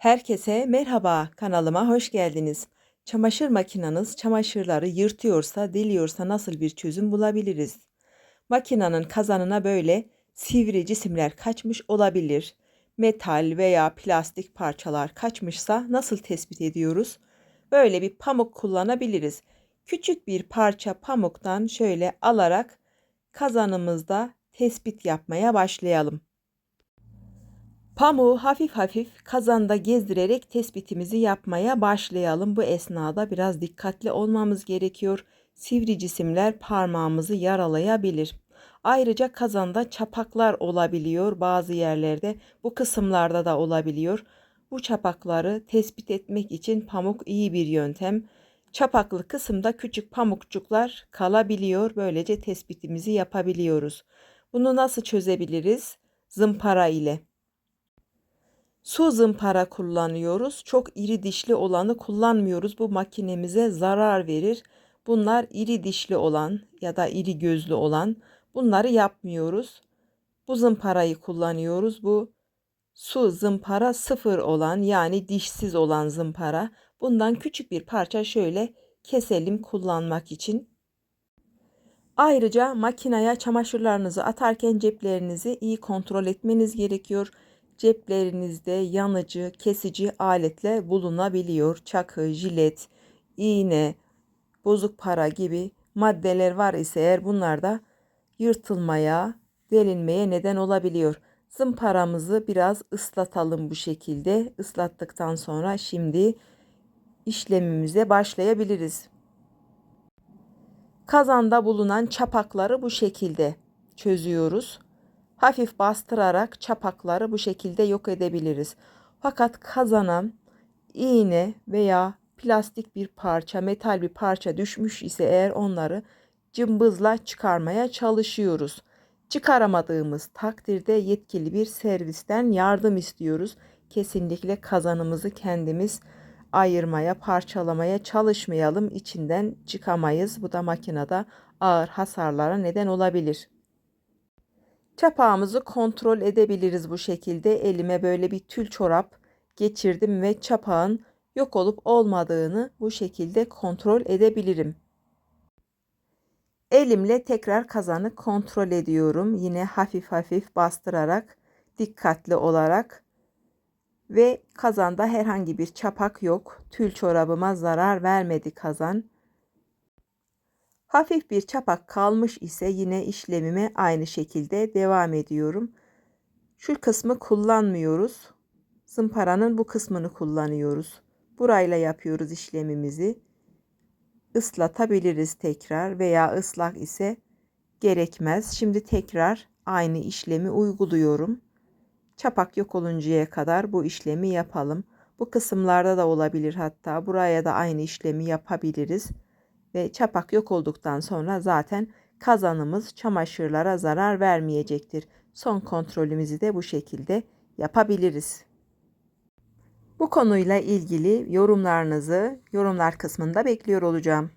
Herkese merhaba, kanalıma hoş geldiniz. Çamaşır makinanız çamaşırları yırtıyorsa, deliyorsa nasıl bir çözüm bulabiliriz? Makinanın kazanına böyle sivri cisimler kaçmış olabilir. Metal veya plastik parçalar kaçmışsa nasıl tespit ediyoruz? Böyle bir pamuk kullanabiliriz. Küçük bir parça pamuktan şöyle alarak kazanımızda tespit yapmaya başlayalım. Pamuğu hafif hafif kazanda gezdirerek tespitimizi yapmaya başlayalım. Bu esnada biraz dikkatli olmamız gerekiyor. Sivri cisimler parmağımızı yaralayabilir. Ayrıca kazanda çapaklar olabiliyor bazı yerlerde. Bu kısımlarda da olabiliyor. Bu çapakları tespit etmek için pamuk iyi bir yöntem. Çapaklı kısımda küçük pamukçuklar kalabiliyor. Böylece tespitimizi yapabiliyoruz. Bunu nasıl çözebiliriz? Zımpara ile. Su zımpara kullanıyoruz. Çok iri dişli olanı kullanmıyoruz. Bu makinemize zarar verir. Bunlar iri dişli olan ya da iri gözlü olan bunları yapmıyoruz. Bu zımparayı kullanıyoruz. Bu su zımpara sıfır olan yani dişsiz olan zımpara. Bundan küçük bir parça şöyle keselim kullanmak için. Ayrıca makineye çamaşırlarınızı atarken ceplerinizi iyi kontrol etmeniz gerekiyor ceplerinizde yanıcı, kesici aletle bulunabiliyor. Çakı, jilet, iğne, bozuk para gibi maddeler var ise eğer bunlar da yırtılmaya, delinmeye neden olabiliyor. Zımparamızı biraz ıslatalım bu şekilde. Islattıktan sonra şimdi işlemimize başlayabiliriz. Kazanda bulunan çapakları bu şekilde çözüyoruz. Hafif bastırarak çapakları bu şekilde yok edebiliriz. Fakat kazana iğne veya plastik bir parça, metal bir parça düşmüş ise eğer onları cımbızla çıkarmaya çalışıyoruz. Çıkaramadığımız takdirde yetkili bir servisten yardım istiyoruz. Kesinlikle kazanımızı kendimiz ayırmaya, parçalamaya çalışmayalım. İçinden çıkamayız. Bu da makinede ağır hasarlara neden olabilir. Çapağımızı kontrol edebiliriz bu şekilde. Elime böyle bir tül çorap geçirdim ve çapağın yok olup olmadığını bu şekilde kontrol edebilirim. Elimle tekrar kazanı kontrol ediyorum. Yine hafif hafif bastırarak, dikkatli olarak ve kazanda herhangi bir çapak yok. Tül çorabıma zarar vermedi kazan. Hafif bir çapak kalmış ise yine işlemime aynı şekilde devam ediyorum. Şu kısmı kullanmıyoruz. Zımparanın bu kısmını kullanıyoruz. Burayla yapıyoruz işlemimizi. Islatabiliriz tekrar veya ıslak ise gerekmez. Şimdi tekrar aynı işlemi uyguluyorum. Çapak yok oluncaya kadar bu işlemi yapalım. Bu kısımlarda da olabilir hatta buraya da aynı işlemi yapabiliriz ve çapak yok olduktan sonra zaten kazanımız çamaşırlara zarar vermeyecektir. Son kontrolümüzü de bu şekilde yapabiliriz. Bu konuyla ilgili yorumlarınızı yorumlar kısmında bekliyor olacağım.